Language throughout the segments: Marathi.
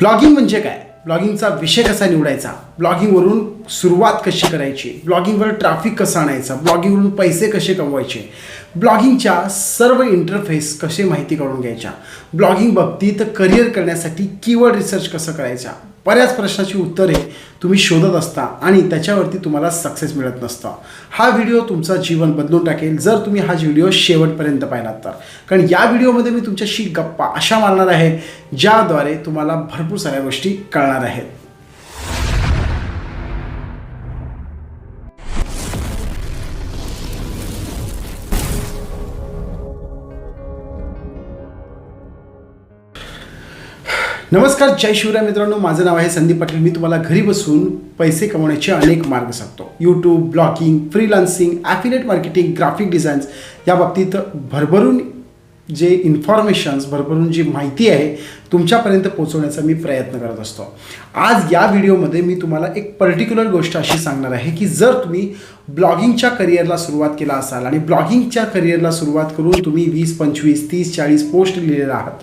ब्लॉगिंग म्हणजे काय? ब्लॉगिंगचा विषय कसा निवडायचा? ब्लॉगिंगवरून सुरुवात कशी करायची? ब्लॉगिंगवर ट्रॅफिक कसं आणायचं? ब्लॉगिंगवरून पैसे कसे कमवायचे? ब्लॉगिंगच्या सर्व इंटरफेस कसे माहिती करून घ्यायच्या? ब्लॉगिंग बाबतीत करिअर करण्यासाठी कीवर्ड रिसर्च कसं करायचा? बऱ्याच प्रश्नाची उत्तरे तुम्ही शोधत असता आणि त्याच्यावरती तुम्हाला सक्सेस मिळत नसतं. हा व्हिडिओ तुमचं जीवन बदलून टाकेल जर तुम्ही हा व्हिडिओ शेवटपर्यंत पाहिलात तर. कारण या व्हिडिओमध्ये मी तुमच्याशी गप्पा अशा मारणार आहे ज्याद्वारे तुम्हाला भरपूर साऱ्या गोष्टी कळणार आहेत. नमस्कार जय शिवराय मित्रांनो. माझं नाव आहे संदीप पाटील. मी तुम्हाला घरी बसून पैसे कमवण्याचे अनेक मार्ग सांगतो. YouTube blogging freelancing affiliate marketing graphic designs या बाबतीत भरभरून जे इन्फॉर्मेशन्स भरभरून जी माहिती आहे तुमच्यापर्यंत पोहोचवण्याचा मी प्रयत्न करत असतो. आज या व्हिडिओमध्ये मी तुम्हाला एक पर्टिक्युलर गोष्ट अशी सांगणार आहे की जर तुम्ही ब्लॉगिंगच्या करिअरला सुरुवात केला असाल आणि ब्लॉगिंगच्या करिअरला सुरुवात करून तुम्ही वीस पंचवीस तीस चाळीस पोस्ट लिहिलेला आहात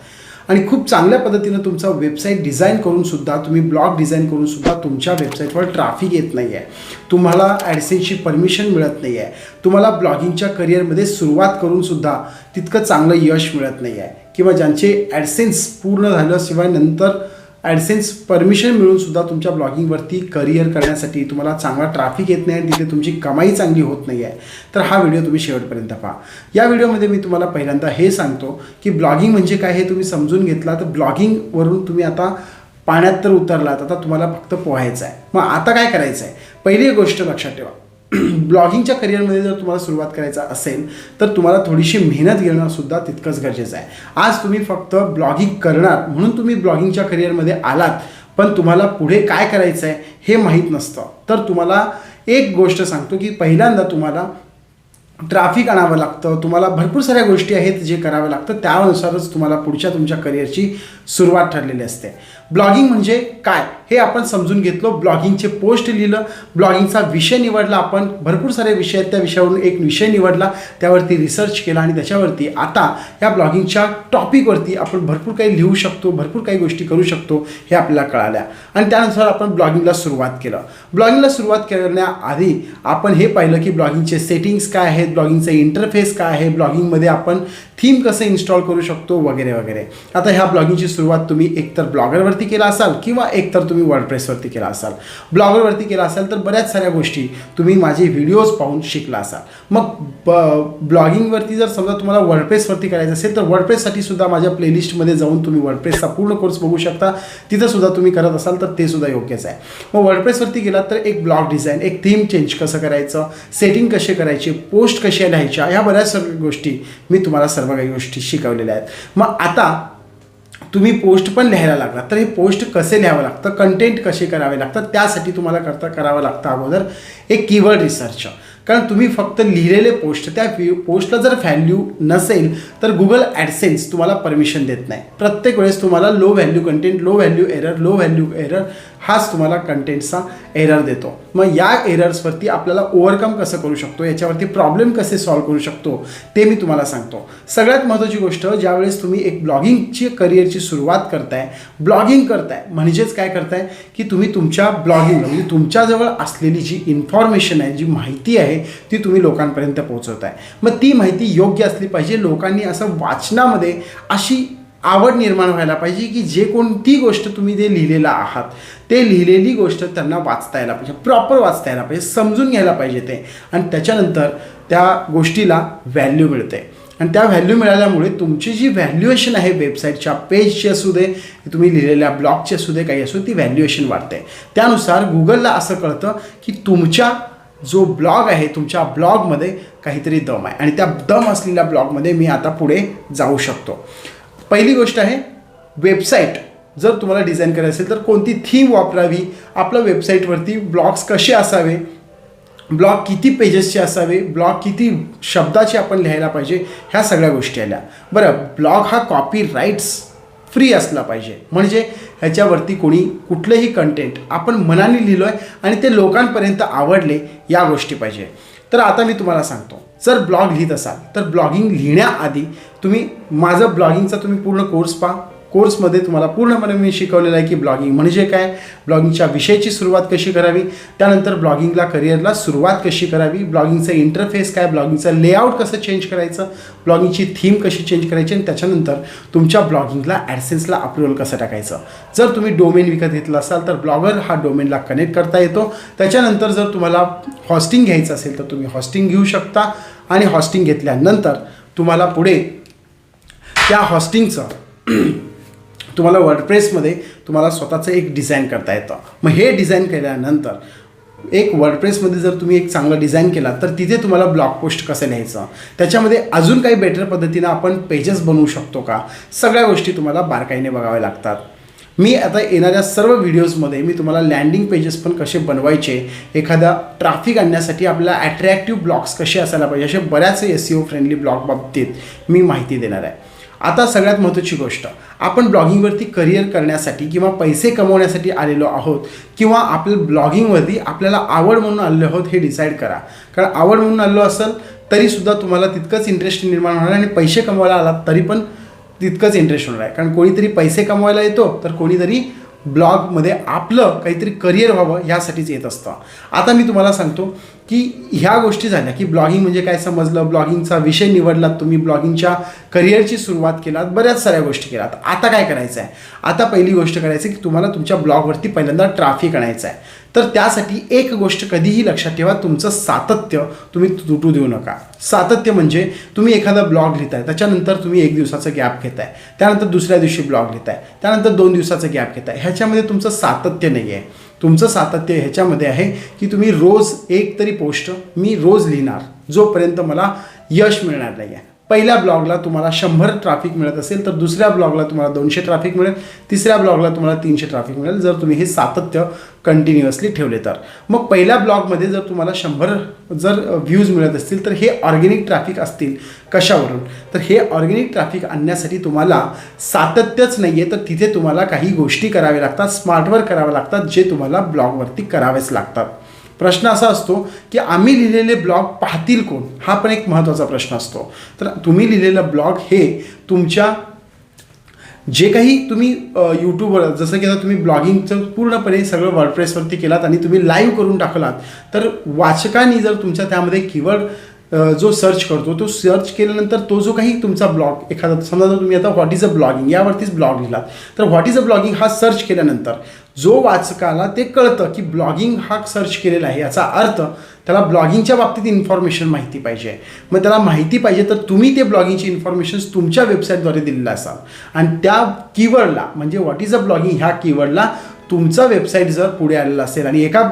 आणि खूप चांगल्या पद्धतीनं तुमचा वेबसाईट डिझाईन करूनसुद्धा तुम्ही ब्लॉग डिझाईन करूनसुद्धा तुमच्या वेबसाईटवर ट्रॅफिक येत नाही आहे तुम्हाला ॲडसेन्सची परमिशन मिळत नाही आहे तुम्हाला ब्लॉगिंगच्या करिअरमध्ये सुरुवात करूनसुद्धा तितकं चांगलं यश मिळत नाही आहे किंवा ज्यांचे ॲडसेन्स पूर्ण झाल्याशिवाय नंतर ॲडसेन्स परमिशन मिळून सुद्धा तुमच्या ब्लॉगिंगवरती करिअर करण्यासाठी तुम्हाला चांगला ट्रॅफिक येत नाही आणि तिथे तुमची कमाई चांगली होत नाही आहे. तर हा व्हिडिओ तुम्ही शेवटपर्यंत पहा. या व्हिडिओमध्ये मी तुम्हाला पहिल्यांदा हे सांगतो की ब्लॉगिंग म्हणजे काय हे तुम्ही समजून घेतला तर ब्लॉगिंगवरून तुम्ही आता पाण्यात तर उतरलात आता तुम्हाला फक्त पोहायचं आहे. मग आता काय करायचं आहे? पहिली गोष्ट लक्षात ठेवा. ब्लॉगिंगच्या करिअरमध्ये जर तुम्हाला सुरुवात करायचा असेल तर तुम्हाला थोडीशी मेहनत घेणं सुद्धा तितकंच गरजेचं आहे. आज तुम्ही फक्त ब्लॉगिंग करणार म्हणून तुम्ही ब्लॉगिंगच्या करिअरमध्ये आलात पण तुम्हाला पुढे काय करायचं आहे हे माहीत नसतं. तर तुम्हाला एक गोष्ट सांगतो की पहिल्यांदा तुम्हाला ट्रॅफिक आणावं लागतं तुम्हाला भरपूर साऱ्या गोष्टी आहेत जे करावं लागतं त्यानुसारच तुम्हाला पुढच्या तुमच्या करिअरची सुरुवात ठरलेली असते. ब्लॉगिंग म्हणजे काय? हे आपण समजून घेतलो ब्लॉगिंगचे पोस्ट लिहिलं ब्लॉगिंगचा विषय निवडला आपण भरपूर सारे विषय आहेत त्या विषयावरून एक विषय निवडला त्यावरती रिसर्च केला आणि त्याच्यावरती आता या ब्लॉगिंगच्या टॉपिकवरती आपण भरपूर काही लिहू शकतो भरपूर काही गोष्टी करू शकतो हे आपल्याला कळाल्या. आणि त्यानुसार आपण ब्लॉगिंगला सुरुवात केलं. ब्लॉगिंगला सुरुवात करण्याआधी आपण हे पाहिलं की ब्लॉगिंगचे सेटिंग्स काय आहेत ब्लॉगिंगचे इंटरफेस काय आहे ब्लॉगिंगमध्ये आपण थीम कसं इन्स्टॉल करू शकतो वगैरे वगैरे. आता ह्या ब्लॉगिंगची सुरुवात तुम्ही एकतर ब्लॉगरवरती केला असाल किंवा एकतर तुम्ही वर्डप्रेसवरती केला असाल ब्लॉगरवरती केला असाल तर बऱ्याच साऱ्या गोष्टी तुम्ही माझे व्हिडिओज पाहून शिकला असाल. मग ब ब्लॉगिंगवरती जर समजा तुम्हाला वर्डप्रेसवरती करायचं असेल तर वर्डप्रेससाठी सुद्धा माझ्या प्लेलिस्टमध्ये जाऊन तुम्ही वर्डप्रेसचा पूर्ण कोर्स बघू शकता. तिथं सुद्धा तुम्ही करत असाल तर ते सुद्धा योग्यच आहे. मग वर्डप्रेसवरती गेलात तर एक ब्लॉग डिझाईन एक थीम चेंज कसं करायचं सेटिंग कसे करायचे पोस्ट कशा लिहायच्या ह्या बऱ्याच सर्व गोष्टी मी तुम्हाला सर्व काही गोष्टी शिकवलेल्या आहेत. मग आता तुम्ही पोस्ट पण लिहायला लागलात तर हे पोस्ट कसे लिहावं लागतं? कंटेंट कसे करावे लागतात? त्यासाठी तुम्हाला करता करावं लागतं अगोदर एक कीवर्ड रिसर्च कारण तुम्ही फक्त लिहिलेले पोस्ट त्या पोस्टला जर व्हॅल्यू नसेल तर गुगल ॲडसेन्स तुम्हाला परमिशन देत नाही. प्रत्येक वेळेस तुम्हाला low value content low value error low value error हाच तुम्हाला कंटेंटचा एरर देतो. मग या एरर्सवरती आपल्याला ओव्हरकम कसं करू शकतो? याच्यावरती प्रॉब्लेम कसे सॉल्व्ह करू शकतो? ते मी तुम्हाला सांगतो. सगळ्यात महत्त्वाची गोष्ट ज्यावेळेस तुम्ही एक ब्लॉगिंगची करिअरची सुरुवात करताय ब्लॉगिंग करताय म्हणजेच काय करताय? की तुम्ही तुमच्या ब्लॉगिंग म्हणजे तुमच्याजवळ असलेली जी इन्फॉर्मेशन आहे जी माहिती आहे ती तुम्ही लोकांपर्यंत पोहोचवताय. मग ती माहिती योग्य असली पाहिजे लोकांनी असं वाचनामध्ये अशी आवड निर्माण व्हायला पाहिजे की जे कोणती गोष्ट तुम्ही ते लिहिलेलं आहात ते लिहिलेली गोष्ट त्यांना वाचता यायला पाहिजे प्रॉपर वाचता यायला पाहिजे समजून घ्यायला पाहिजे ते. आणि त्याच्यानंतर त्या गोष्टीला व्हॅल्यू मिळते. आणि त्या व्हॅल्यू मिळाल्यामुळे तुमची जी व्हॅल्युएशन आहे वेबसाईटच्या पेजची असू दे तुम्ही लिहिलेल्या ब्लॉगची असू दे काही असू ती व्हॅल्युएशन वाढते. त्यानुसार गुगलला असं कळतं की तुमच्या जो ब्लॉग आहे तुमच्या ब्लॉगमध्ये काहीतरी दम आहे. आणि त्या दम असलेल्या ब्लॉगमध्ये मी आता पुढे जाऊ शकतो. पहिली गोष्ट आहे वेबसाईट. जर तुम्हाला डिझाईन करायचं असेल तर कोणती थीम वापरावी? आपल्या वेबसाईटवरती ब्लॉग्स कसे असावे? ब्लॉग किती पेजेसचे असावे? ब्लॉग किती शब्दाचे आपण लिहायला पाहिजे? ह्या सगळ्या गोष्टी आल्या. बरं ब्लॉग हा कॉपी राईट्स फ्री असला पाहिजे. म्हणजे ह्याच्यावरती कोणी कुठलंही कंटेंट आपण मनाने लिहिलो आहे आणि ते लोकांपर्यंत आवडले या गोष्टी पाहिजे. तर आता मी तुम्हाला सांगतो. जर ब्लॉग लिहित असाल तर ब्लॉगिंग लिहिण्याआधी तुम्ही माझं ब्लॉगिंगचा तुम्ही पूर्ण कोर्स पहा. कोर्समध्ये तुम्हाला पूर्णपणे मी शिकवलेलं आहे की ब्लॉगिंग म्हणजे काय? ब्लॉगिंगच्या विषयाची सुरुवात कशी करावी? त्यानंतर ब्लॉगिंगला करिअरला सुरुवात कशी करावी? ब्लॉगिंगचं इंटरफेस काय? ब्लॉगिंगचं लेआउट कसं चेंज करायचं? ब्लॉगिंगची थीम कशी चेंज करायची? आणि त्याच्यानंतर तुमच्या ब्लॉगिंगला ॲडसेन्सला अप्रुव्हल कसं टाकायचं? जर तुम्ही डोमेन विकत घेतला असाल तर ब्लॉगर हा डोमेनला कनेक्ट करता येतो. त्याच्यानंतर जर तुम्हाला हॉस्टिंग घ्यायचं असेल तर तुम्ही हॉस्टिंग घेऊ शकता. आणि हॉस्टिंग घेतल्यानंतर तुम्हाला पुढे त्या हॉस्टिंगचं तुम्हाला वर्डप्रेसमध्ये तुम्हाला स्वतःचं एक डिझाईन करता येतं. मग हे डिझाईन केल्यानंतर एक वर्डप्रेसमध्ये जर तुम्ही एक चांगलं डिझाईन केला तर तिथे तुम्हाला ब्लॉग पोस्ट कसं न्यायचं? त्याच्यामध्ये अजून काही बेटर पद्धतीनं आपण पेजेस बनवू शकतो का? सगळ्या गोष्टी तुम्हाला बारकाईने बघाव्या लागतात. मी आता येणाऱ्या सर्व व्हिडिओजमध्ये मी तुम्हाला लँडिंग पेजेस पण कसे बनवायचे एखादा ट्रॅफिक आणण्यासाठी आपल्याला ॲट्रॅक्टिव्ह ब्लॉग्स कसे असायला पाहिजे असे बऱ्याच S E O friendly blog बाबतीत मी माहिती देणार आहे. आता सगळ्यात महत्त्वाची गोष्ट आपण ब्लॉगिंगवरती करिअर करण्यासाठी किंवा पैसे कमवण्यासाठी आलेलो आहोत किंवा आपल्या ब्लॉगिंगवरती आपल्याला आवड म्हणून आलेलो आहोत हे डिसाईड करा. कारण आवड म्हणून आलेलो असेल तरीसुद्धा तुम्हाला तितकंच इंटरेस्ट निर्माण होणार आणि पैसे कमवायला आलात तरी पण तितकंच इंटरेस्ट होणार आहे. कारण कोणीतरी पैसे कमवायला येतो तर कोणीतरी ब्लॉगमध्ये आपलं काहीतरी करिअर व्हावं ह्यासाठीच येत असतं. आता मी तुम्हाला सांगतो की ह्या गोष्टी झाल्या की ब्लॉगिंग म्हणजे काय समजलं? ब्लॉगिंगचा विषय निवडलात तुम्ही ब्लॉगिंगच्या करिअरची सुरुवात केलात बऱ्याच साऱ्या गोष्टी केलात. आता काय करायचं आहे आता पहिली गोष्ट करायची की तुम्हाला तुमच्या ब्लॉगवरती पहिल्यांदा ट्राफिक आणायचं आहे तर त्यासाठी एक गोष्ट कधीही लक्षात ठेवा तुमचं सातत्य तुम्ही तुटू देऊ नका. सातत्य म्हणजे तुम्ही एखादा ब्लॉग लिहिताय त्याच्यानंतर तुम्ही एक दिवसाचं गॅप घेताय त्यानंतर दुसऱ्या दिवशी ब्लॉग लिहिताय त्यानंतर दोन दिवसाचं गॅप घेताय. ह्याच्यामध्ये तुमचं सातत्य नाही आहे. तुमचं सातत्य ह्याच्यामध्ये आहे की तुम्ही रोज एक तरी पोस्ट मी रोज लिहिणार जोपर्यंत मला यश मिळणार नाही आहे. पहिल्या ब्लॉगला तुम्हाला शंभर ट्रॅफिक मिळत असेल तर दुसऱ्या ब्लॉगला तुम्हाला दोनशे ट्रॅफिक मिळेल तिसऱ्या ब्लॉगला तुम्हाला तीनशे ट्रॅफिक मिळेल जर तुम्ही हे सातत्य कंटिन्युअसली ठेवले तर. मग पहिल्या ब्लॉगमध्ये जर तुम्हाला शंभर जर व्ह्यूज मिळत असतील तर हे ऑर्गेनिक ट्रॅफिक असतील कशावरून? तर हे ऑर्गेनिक ट्रॅफिक आणण्यासाठी तुम्हाला सातत्यच नाही आहे तर तिथे तुम्हाला काही गोष्टी कराव्या लागतात स्मार्टवर कराव्या लागतात जे तुम्हाला ब्लॉगवरती करावेच लागतात. प्रश्न असा असतो की आम्ही लिहिलेले ब्लॉग पाहतील कोण? हा पण एक महत्त्वाचा प्रश्न असतो. तर तुम्ही लिहिलेलं ब्लॉग हे तुमच्या जे काही तुम्ही यूट्यूबवर जसं की आता तुम्ही ब्लॉगिंगचं पूर्णपणे सगळं वर्डप्रेसवरती केलात आणि तुम्ही लाईव्ह करून टाकलात तर वाचकांनी जर तुमच्या त्यामध्ये कीवर्ड जो सर्च करतो तो सर्च केल्यानंतर तो जो काही तुमचा ब्लॉग एखादा समजा जर तुम्ही आता व्हॉट इज अ ब्लॉगिंग यावरतीच ब्लॉग लिहिलात तर व्हॉट इज अ ब्लॉगिंग हा सर्च केल्यानंतर जो वाचकाला ते कळतं की ब्लॉगिंग हा सर्च केलेला आहे याचा अर्थ त्याला ब्लॉगिंगच्या बाबतीत इन्फॉर्मेशन माहिती पाहिजे. मग त्याला माहिती पाहिजे तर तुम्ही ते ब्लॉगिंगची इन्फॉर्मेशन तुमच्या वेबसाईटद्वारे दिलेलं असाल. आणि त्या कीवर्डला म्हणजे व्हॉट इज अ ब्लॉगिंग ह्या कीवर्डला तुमचा वेबसाईट जर पुढे आलेला असेल आणि एका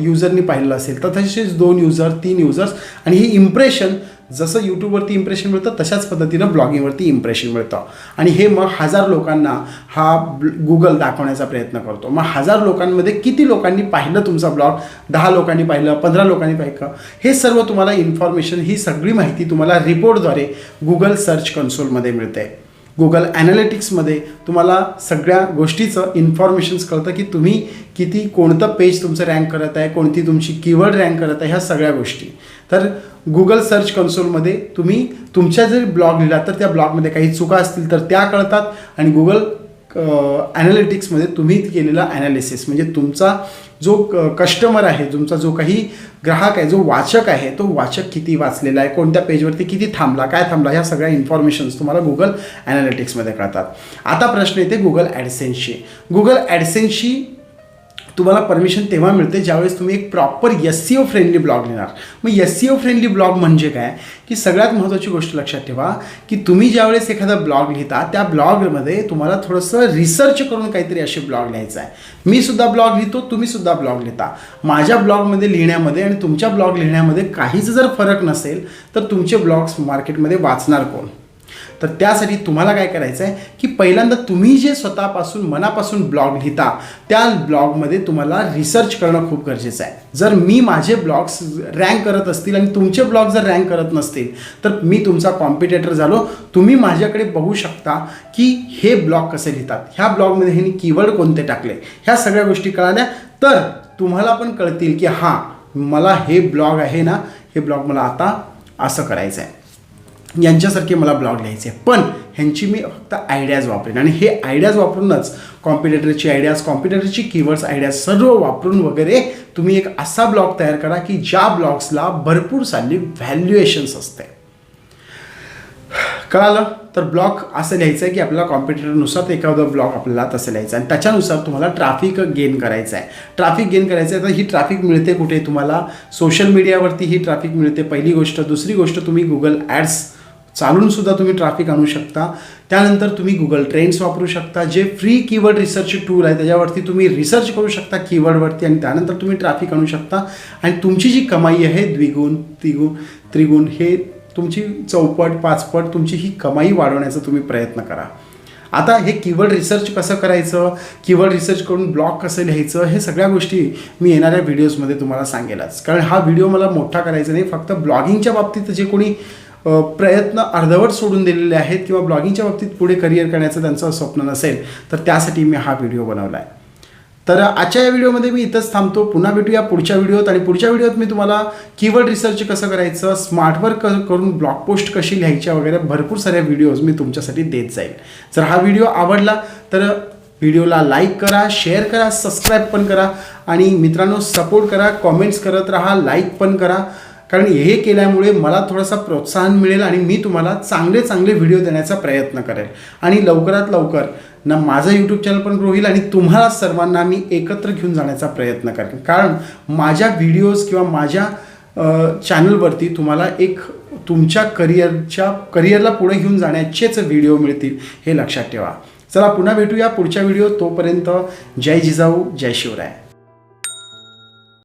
युजरनी पाहिलेलं असेल तर तसेच दोन युजर तीन युजर्स आणि ही इम्प्रेशन जसं यूट्यूबवरती इम्प्रेशन मिळतं तशाच पद्धतीनं ब्लॉगिंगवरती इम्प्रेशन मिळतं. आणि हे मग हजार लोकांना हा गुगल दाखवण्याचा प्रयत्न करतो. मग हजार लोकांमध्ये किती लोकांनी पाहिलं तुमचा ब्लॉग दहा लोकांनी पाहिलं पंधरा लोकांनी पाहिलं? हे सर्व तुम्हाला इन्फॉर्मेशन ही सगळी माहिती तुम्हाला रिपोर्टद्वारे गुगल सर्च कन्सोलमध्ये मिळते. गुगल ॲनालिटिक्समध्ये तुम्हाला सगळ्या गोष्टीचं इन्फॉर्मेशन्स कळतं की तुम्ही किती कोणतं पेज तुमचं रँक करत आहे कोणती तुमची कीवर्ड रँक करत आहे ह्या सगळ्या गोष्टी. तर गुगल सर्च कन्सोलमध्ये तुम्ही तुमच्या जर ब्लॉग लिहिला तर त्या ब्लॉगमध्ये काही चुका असतील तर त्या कळतात आणि गुगल ॲनालिटिक्समध्ये तुम्ही केलेला ॲनालिसिस म्हणजे तुमचा जो कस्टमर आहे तुमचा जो काही ग्राहक आहे जो वाचक आहे तो वाचक किती वाचलेला आहे कोणत्या पेजवरती किती थांबला काय थांबला ह्या सगळ्या इन्फॉर्मेशन्स तुम्हाला गुगल ॲनालिटिक्समध्ये कळतात. आता प्रश्न येते गुगल ॲडसेन्सशी गुगल ॲडसेन्सशी तुम्हाला परमिशन तेव्हा मिळते ज्यावेळेस तुम्ही एक proper S E O friendly blog लिहिणार. मग S E O friendly blog म्हणजे काय? की सगळ्यात महत्त्वाची गोष्ट लक्षात ठेवा की तुम्ही ज्यावेळेस एखादा ब्लॉग लिहिता त्या ब्लॉगमध्ये तुम्हाला थोडंसं रिसर्च करून काहीतरी असे ब्लॉग लिहायचं आहे. मी सुद्धा ब्लॉग लिहितो तुम्ही सुद्धा ब्लॉग लिहिता. माझ्या ब्लॉगमध्ये लिहिण्यामध्ये आणि तुमच्या ब्लॉग लिहिण्यामध्ये काहीच जर फरक नसेल तर तुमचे ब्लॉग्स मार्केटमध्ये वाचणार कोण? तर त्यासाठी तुम्हाला काय करायचं आहे की पहिल्यांदा तुम्ही जे स्वतःपासून मनापासून ब्लॉग लिहिता त्या ब्लॉगमध्ये तुम्हाला रिसर्च करणं खूप गरजेचं आहे. जर मी माझे ब्लॉग्स रँक करत असतील आणि तुमचे ब्लॉग जर रँक करत नसतील तर मी तुमचा कॉम्पिटेटर झालो. तुम्ही माझ्याकडे बघू शकता की हे ब्लॉग कसे लिहितात. ह्या ब्लॉगमध्ये ह्यांनी कीवर्ड कोणते टाकले? ह्या सगळ्या गोष्टी कळाल्या. तर तुम्हाला पण कळतील की हां मला हे ब्लॉग आहे ना हे ब्लॉग मला आता असं करायचं आहे यांच्यासारखे मला ब्लॉग लिहायचे आहे. पण ह्यांची मी फक्त आयडियाज वापरेन. आणि हे आयडियाज वापरूनच कॉम्प्युटरची आयडियाज कॉम्प्युटरची कीवर्ड्स आयडियाज सर्व वापरून वगैरे तुम्ही एक असा ब्लॉग तयार करा की ज्या ब्लॉग्सला भरपूर सारी व्हॅल्युएशन्स असते. कळालं? तर ब्लॉक असं लिहायचं आहे की आपल्याला कॉम्प्युटरनुसार एखादा ब्लॉक आपल्याला तसं लिहायचं आहे. आणि त्याच्यानुसार तुम्हाला ट्रॅफिक गेन करायचं आहे ट्रॅफिक गेन करायचं आहे तर ही ट्रॅफिक मिळते कुठे तुम्हाला? सोशल मीडियावरती ही ट्रॅफिक मिळते. पहिली गोष्ट. दुसरी गोष्ट तुम्ही गुगल ॲड्स चालून सुद्धा तुम्ही ट्रॅफिक आणू शकता. त्यानंतर तुम्ही गुगल ट्रेंड्स वापरू शकता. जे फ्री कीवर्ड रिसर्च टूल आहे त्याच्यावरती तुम्ही रिसर्च करू शकता कीवर्डवरती आणि त्यानंतर तुम्ही ट्रॅफिक आणू शकता. आणि तुमची जी कमाई आहे द्विगुण त्रिगुण त्रिगुण हे तुमची चौपट पाचपट तुमची ही कमाई वाढवण्याचा तुम्ही प्रयत्न करा. आता हे कीवर्ड रिसर्च कसं करायचं? कीवर्ड रिसर्च करून ब्लॉग कसं लिहायचं? हे सगळ्या गोष्टी मी येणाऱ्या व्हिडिओजमध्ये तुम्हाला सांगेलच. कारण हा व्हिडिओ मला मोठा करायचा नाही फक्त ब्लॉगिंगच्या बाबतीत जे कोणी प्रयत्न अर्धवट सोडून दिलेले आहेत किंवा ब्लॉगिंगच्या बाबतीत पुढे करिअर करण्याचं त्यांचं स्वप्न नसेल तर त्यासाठी मी हा व्हिडिओ बनवला आहे तर आजच्या या व्हिडिओमध्ये मी इथंच थांबतो. पुन्हा भेटूया पुढच्या व्हिडिओत आणि पुढच्या व्हिडिओत मी तुम्हाला कीवर्ड रिसर्च कसं करायचं स्मार्टवर्क क करून ब्लॉग पोस्ट कशी लिहायच्या वगैरे भरपूर साऱ्या व्हिडिओज मी तुमच्यासाठी देत जाईल. जर हा व्हिडिओ आवडला तर व्हिडिओला लाईक करा शेअर करा सबस्क्राईब पण करा आणि मित्रांनो सपोर्ट करा कॉमेंट्स करत राहा लाईक पण करा. कारण हे केल्यामुळे मला थोडासा प्रोत्साहन मिळेल आणि मी तुम्हाला चांगले चांगले व्हिडिओ देण्याचा प्रयत्न करेल. आणि लवकरात लवकर ना माझं यूट्यूब चॅनल पण ग्रो होईल आणि तुम्हाला सर्वांना मी एकत्र घेऊन जाण्याचा प्रयत्न करेन. कारण माझ्या व्हिडिओज किंवा माझ्या चॅनलवरती तुम्हाला एक तुमच्या करिअरच्या करिअरला पुढे घेऊन जाण्याचेच व्हिडिओ मिळतील हे लक्षात ठेवा. चला पुन्हा भेटूया पुढच्या व्हिडिओ तोपर्यंत जय जिजाऊ जय शिवराय.